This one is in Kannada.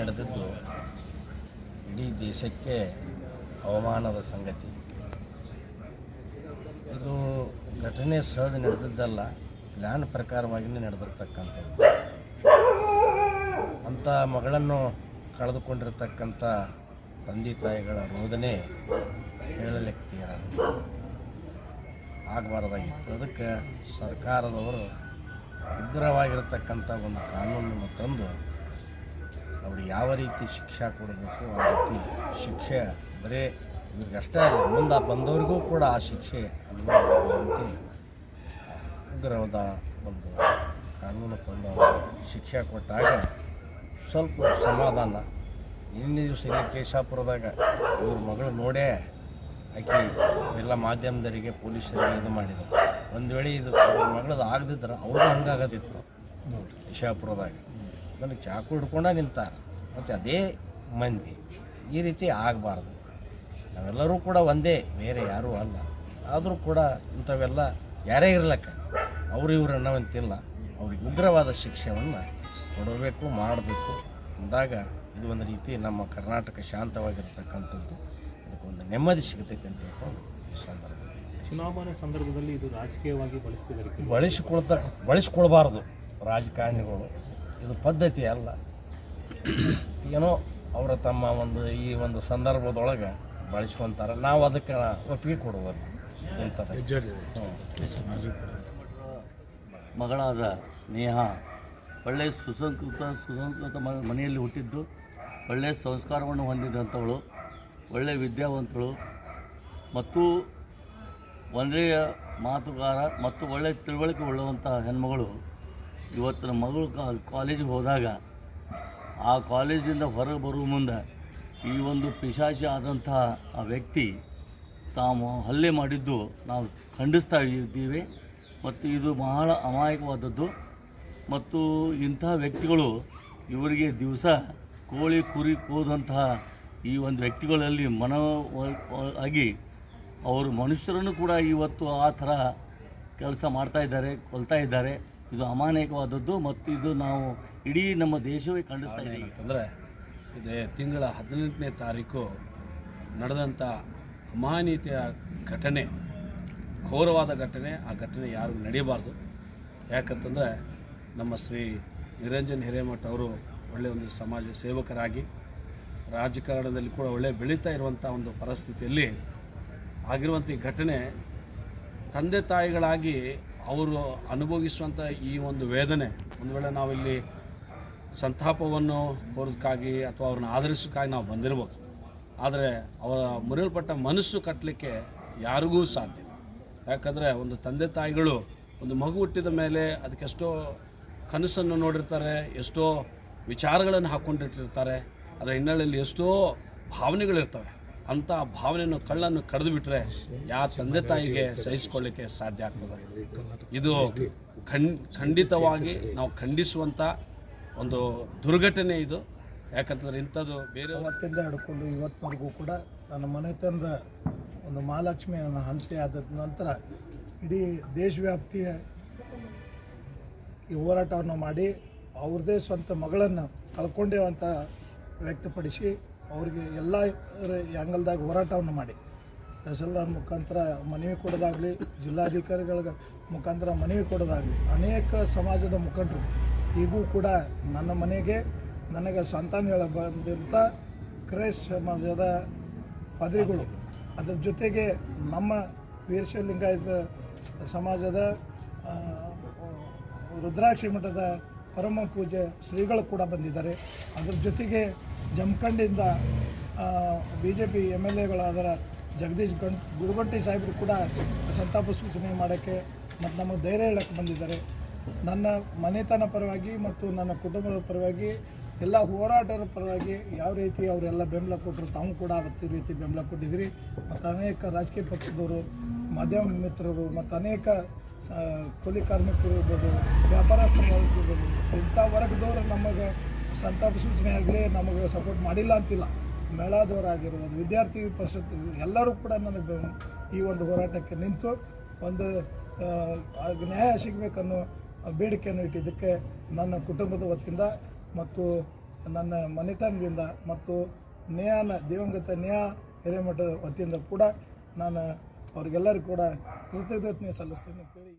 ನಡೆದದ್ದು ಇಡೀ ದೇಶಕ್ಕೆ ಅವಮಾನದ ಸಂಗತಿ. ಇದು ಘಟನೆ ಸಹಜ ನಡೆದಿದ್ದಲ್ಲ ಪ್ಲ್ಯಾನ್ ಪ್ರಕಾರವಾಗಿಯೇ ನಡೆದಿರ್ತಕ್ಕಂಥದ್ದು. ಅಂಥ ಮಗಳನ್ನು ಕಳೆದುಕೊಂಡಿರ್ತಕ್ಕಂಥ ತಂದೆ ತಾಯಿಗಳ ರೋದನೆ ಹೇಳಲಿಕ್ಕೆ ಆಗಬಾರ್ದಾಗಿತ್ತು. ಅದಕ್ಕೆ ಸರ್ಕಾರದವರು ಉಗ್ರವಾಗಿರತಕ್ಕಂಥ ಒಂದು ಕಾನೂನನ್ನು ತಂದು ಯಾವ ರೀತಿ ಶಿಕ್ಷೆ ಕೊಡಬೇಕು ಆ ರೀತಿ ಶಿಕ್ಷೆ ಬರೀ ಇವ್ರಿಗೆ ಅಷ್ಟೇ ಅಲ್ಲ ಮುಂದೆ ಬಂದವರಿಗೂ ಕೂಡ ಆ ಶಿಕ್ಷೆ ಅಂತ ಉಗ್ರವಾದ ಒಂದು ಕಾನೂನು ತಂದು ಶಿಕ್ಷೆ ಕೊಟ್ಟಾಗ ಸ್ವಲ್ಪ ಸಮಾಧಾನ. ನಿನ್ನೆ ದಿವಸ ಇಲ್ಲಿ ಕೇಶಾಪುರದಾಗ ಇವ್ರ ಮಗಳು ನೋಡೇ ಆಕೆ ಎಲ್ಲ ಮಾಧ್ಯಮದವರಿಗೆ ಪೊಲೀಸರಿಗೆ ಇದು ಮಾಡಿದರು. ಒಂದು ವೇಳೆ ಇದು ಅವ್ರ ಮಗಳದು ಆಗದಿದ್ರೆ ಅವ್ರಿಗೂ ಹಂಗಾಗದಿತ್ತು. ಕೇಶಾಪುರದಾಗ. ನನಗೆ ಚಾಕು ಹಿಡ್ಕೊಂಡ ನಿಂತಾರ. ಮತ್ತು ಅದೇ ಮಂದಿ. ಈ ರೀತಿ ಆಗಬಾರ್ದು. ನಾವೆಲ್ಲರೂ ಕೂಡ ಒಂದೇ ಬೇರೆ ಯಾರೂ ಅಲ್ಲ. ಆದರೂ ಕೂಡ ಇಂಥವೆಲ್ಲ ಯಾರೇ ಇರ್ಲಕ್ಕ ಅವರು ಇವ್ರು ಅನ್ನೋವಂತಿಲ್ಲ. ಅವ್ರಿಗೆ ಉಗ್ರವಾದ ಶಿಕ್ಷೆಯನ್ನು ಕೊಡಬೇಕು ಮಾಡಬೇಕು. ಅಂದಾಗ ಇದು ಒಂದು ರೀತಿ ನಮ್ಮ ಕರ್ನಾಟಕ ಶಾಂತವಾಗಿರ್ತಕ್ಕಂಥದ್ದು. ಇದಕ್ಕೊಂದು ನೆಮ್ಮದಿ ಸಿಗತೈತೆ ಅಂತ ಹೇಳ್ಕೊಂಡು ಈ ಸಂದರ್ಭದಲ್ಲಿ ಚುನಾವಣೆ ಸಂದರ್ಭದಲ್ಲಿ ಇದು ರಾಜಕೀಯವಾಗಿ ಬಳಸ್ತಿದ್ದಾರೆ. ಬಳಸಿಕೊಳ್ತ ಬಳಸ್ಕೊಳ್ಬಾರ್ದು ರಾಜಕಾರಣಿಗಳು. ಇದು ಪದ್ಧತಿ ಅಲ್ಲ. ಏನೋ ಅವರ ತಮ್ಮ ಒಂದು ಈ ಒಂದು ಸಂದರ್ಭದೊಳಗೆ ಬಳಸ್ಕೊತಾರೆ. ನಾವು ಅದಕ್ಕೆ ಒಪ್ಪಿಗೆ ಕೊಡುವುದು ಮಗಳಾದ ನೇಹ ಒಳ್ಳೆಯ ಸುಸಂಸ್ಕೃತ ಸುಸಂಸ್ಕೃತ ಮ- ಮನೆಯಲ್ಲಿ ಹುಟ್ಟಿದ್ದು ಒಳ್ಳೆಯ ಸಂಸ್ಕಾರವನ್ನು ಹೊಂದಿದಂಥವಳು ಒಳ್ಳೆಯ ವಿದ್ಯಾವಂತಳು ಮತ್ತು ಒಂದೇ ಮಾತುಗಾರ ಮತ್ತು ಒಳ್ಳೆಯ ತಿಳುವಳಿಕೆ ಉಳ್ಳುವಂಥ ಹೆಣ್ಮಗಳು. ಇವತ್ತಿನ ಮಗಳು ಕಾ- ಕಾಲೇಜಿಗೆ ಹೋದಾಗ ಆ ಕಾಲೇಜಿಂದ ಹೊರಗೆ ಬರುವ ಮುಂದೆ ಈ ಒಂದು ಪಿಶಾಚಿ ಆದಂತಹ ಆ ವ್ಯಕ್ತಿ ತಾವು ಹಲ್ಲೆ ಮಾಡಿದ್ದು ನಾವು ಖಂಡಿಸ್ತಾ ಇದ್ದೀವಿ. ಮತ್ತು ಇದು ಬಹಳ ಅಮಾಯಕವಾದದ್ದು. ಮತ್ತು ಇಂತಹ ವ್ಯಕ್ತಿಗಳು ಇವರಿಗೆ ದಿವಸ ಕೋಳಿ ಕುರಿ ಕೋದಂತಹ ಈ ಒಂದು ವ್ಯಕ್ತಿಗಳಲ್ಲಿ ಮನ ಆಗಿ ಅವರು ಮನುಷ್ಯರನ್ನು ಕೂಡ ಇವತ್ತು ಆ ಥರ ಕೆಲಸ ಮಾಡ್ತಾ ಇದ್ದಾರೆ, ಕೊಲ್ತಾ ಇದ್ದಾರೆ. ಇದು ಅಮಾಯಕವಾದದ್ದು ಮತ್ತು ಇದು ನಾವು ಇಡೀ ನಮ್ಮ ದೇಶವೇ ಖಂಡಿಸ್ತಾ ಇದ್ದೀವಿ ಅಂತಂದರೆ ಇದೇ ತಿಂಗಳ ಹದಿನೆಂಟನೇ ತಾರೀಕು ನಡೆದಂಥ ಅಮಾನೀಯತೆಯ ಘಟನೆ, ಘೋರವಾದ ಘಟನೆ, ಆ ಘಟನೆ ಯಾರಿಗೂ ನಡೆಯಬಾರ್ದು. ಯಾಕಂತಂದರೆ, ನಮ್ಮ ಶ್ರೀ ನಿರಂಜನ್ ಹಿರೇಮಠ ಅವರು ಒಳ್ಳೆಯ ಒಂದು ಸಮಾಜ ಸೇವಕರಾಗಿ, ರಾಜಕಾರಣದಲ್ಲಿ ಕೂಡ ಒಳ್ಳೆ ಬೆಳೀತಾ ಇರುವಂಥ ಒಂದು ಪರಿಸ್ಥಿತಿಯಲ್ಲಿ ಆಗಿರುವಂಥ ಈ ಘಟನೆ ತಂದೆ ತಾಯಿಗಳಾಗಿ ಅವರು ಅನುಭವಿಸುವಂಥ ಈ ಒಂದು ವೇದನೆ, ಒಂದು ವೇಳೆ ನಾವಿಲ್ಲಿ ಸಂತಾಪವನ್ನು ಕೋರೋದಕ್ಕಾಗಿ ಅಥವಾ ಅವ್ರನ್ನ ಆಧರಿಸೋಕ್ಕಾಗಿ ನಾವು ಬಂದಿರ್ಬೋದು ಆದರೆ ಅವರ ಮುರಿಯಲ್ಪಟ್ಟ ಮನಸ್ಸು ಕಟ್ಟಲಿಕ್ಕೆ ಯಾರಿಗೂ ಸಾಧ್ಯ. ಯಾಕಂದರೆ ಒಂದು ತಂದೆ ತಾಯಿಗಳು ಒಂದು ಮಗು ಹುಟ್ಟಿದ ಮೇಲೆ ಅದಕ್ಕೆಷ್ಟೋ ಕನಸನ್ನು ನೋಡಿರ್ತಾರೆ, ಎಷ್ಟೋ ವಿಚಾರಗಳನ್ನು ಹಾಕ್ಕೊಂಡಿಟ್ಟಿರ್ತಾರೆ, ಅದರ ಹಿನ್ನೆಲೆಯಲ್ಲಿ ಎಷ್ಟೋ ಭಾವನೆಗಳಿರ್ತವೆ ಅಂಥ ಭಾವನೆಯನ್ನು ಕಳ್ಳನ್ನು ಕಡಿದು ಬಿಟ್ಟರೆ ಯಾವ ತಂದೆ ತಾಯಿಗೆ ಸಹಿಸಿಕೊಳ್ಳಿಕ್ಕೆ ಸಾಧ್ಯ ಆಗ್ತದೆ? ಇದು ಖಂಡ್, ಖಂಡಿತವಾಗಿ ನಾವು ಖಂಡಿಸುವಂಥ ಒಂದು ದುರ್ಘಟನೆ ಇದು. ಯಾಕಂತಂದ್ರೆ ಇಂಥದ್ದು ಬೇರೆ ಅವತ್ತಿಂದ ಹಿಡ್ಕೊಂಡು ಇವತ್ತಿನವರೆಗೂ ಕೂಡ ನನ್ನ ಮನೆತನದ ಒಂದು ಮಹಾಲಕ್ಷ್ಮಿ ನನ್ನ ಹಂತೆ ಆದ ನಂತರ ಇಡೀ ದೇಶವ್ಯಾಪ್ತಿಯ ಈ ಹೋರಾಟವನ್ನು ಮಾಡಿ ಅವ್ರದ್ದೇ ಸ್ವಂತ ಮಗಳನ್ನು ಕಳ್ಕೊಂಡೇವಂತ ವ್ಯಕ್ತಪಡಿಸಿ ಅವ್ರಿಗೆ ಎಲ್ಲ ಆ್ಯಂಗಲ್ದಾಗ ಹೋರಾಟವನ್ನು ಮಾಡಿ. ತಹಸೀಲ್ದಾರ್ ಮುಖಾಂತರ ಮನವಿ ಕೊಡೋದಾಗಲಿ, ಜಿಲ್ಲಾಧಿಕಾರಿಗಳ ಮುಖಾಂತರ ಮನವಿ ಕೊಡೋದಾಗಲಿ, ಅನೇಕ ಸಮಾಜದ ಮುಖಂಡರು ಈಗೂ ಕೂಡ ನನ್ನ ಮನೆಗೆ ನನಗೆ ಸಂತಾನ ಬಂದಂಥ ಕ್ರೈಸ್ತ ಸಮಾಜದ ಪಾದ್ರಿಗಳು. ಅದರ ಜೊತೆಗೆ ನಮ್ಮ ವೀರಶೈವ ಲಿಂಗಾಯತ ಸಮಾಜದ ರುದ್ರಾಕ್ಷಿ ಮಠದ ಪರಮ ಪೂಜೆ ಶ್ರೀಗಳು ಕೂಡ ಬಂದಿದ್ದಾರೆ. ಅದರ ಜೊತೆಗೆ ಜಮಖಂಡಿಂದ B J P M L ಎಗಳಾದರ Jagadish ಗಂ ಗುರುಗಂಟಿ ಸಾಹೇಬರು ಕೂಡ ಸಂತಾಪ ಸೂಚನೆ ಮಾಡೋಕ್ಕೆ ಮತ್ತು ನಮಗೆ ಧೈರ್ಯ ಹೇಳಕ್ಕೆ ಬಂದಿದ್ದಾರೆ. ನನ್ನ ಮನೆತನ ಪರವಾಗಿ ಮತ್ತು ನನ್ನ ಕುಟುಂಬದ ಪರವಾಗಿ, ಎಲ್ಲ ಹೋರಾಟದ ಪರವಾಗಿ ಯಾವ ರೀತಿ ಅವರೆಲ್ಲ ಬೆಂಬಲ ಕೊಟ್ಟರು, ತಾವು ಕೂಡ ಅವತ್ತು ರೀತಿ ಬೆಂಬಲ ಕೊಟ್ಟಿದ್ದೀರಿ. ಮತ್ತು ಅನೇಕ ರಾಜಕೀಯ ಪಕ್ಷದವರು, ಮಾಧ್ಯಮ ಮಿತ್ರರು ಮತ್ತು ಅನೇಕ ಕೂಲಿ ಕಾರ್ಮಿಕರು ಇರ್ಬೋದು ವ್ಯಾಪಾರಸ್ಥರು ಇರ್ಬೋದು ಇಂಥ ವರ್ಗದವರು ನಮಗೆ ಸಂತಾಪ ಸೂಚನೆ ಆಗಲಿ ನಮಗೆ ಸಪೋರ್ಟ್ ಮಾಡಿಲ್ಲ ಅಂತಿಲ್ಲ. ಮೇಳಾದವರಾಗಿರ್ಬೋದು ವಿದ್ಯಾರ್ಥಿ ಪರಿಷತ್ ಎಲ್ಲರೂ ಕೂಡ ನನಗೆ ಈ ಒಂದು ಹೋರಾಟಕ್ಕೆ ನಿಂತು ಒಂದು ನ್ಯಾಯ ಸಿಗಬೇಕನ್ನೋ ಬೇಡಿಕೆಯನ್ನು ಇಟ್ಟಿದ್ದಕ್ಕೆ ನನ್ನ ಕುಟುಂಬದ ವತಿಯಿಂದ ಮತ್ತು ನನ್ನ ಮನೆತನದಿಂದ ಮತ್ತು ನ್ಯಾಯನ, ದಿವಂಗತ ನ್ಯಾಯ ಹಿರೇಮಠದ ವತಿಯಿಂದ ಕೂಡ ನಾನು ಅವ್ರಿಗೆಲ್ಲರಿಗೂ ಕೂಡ ಕೃತಜ್ಞತೆ ಸಲ್ಲಿಸ್ತೇನೆ ಅಂತೇಳಿ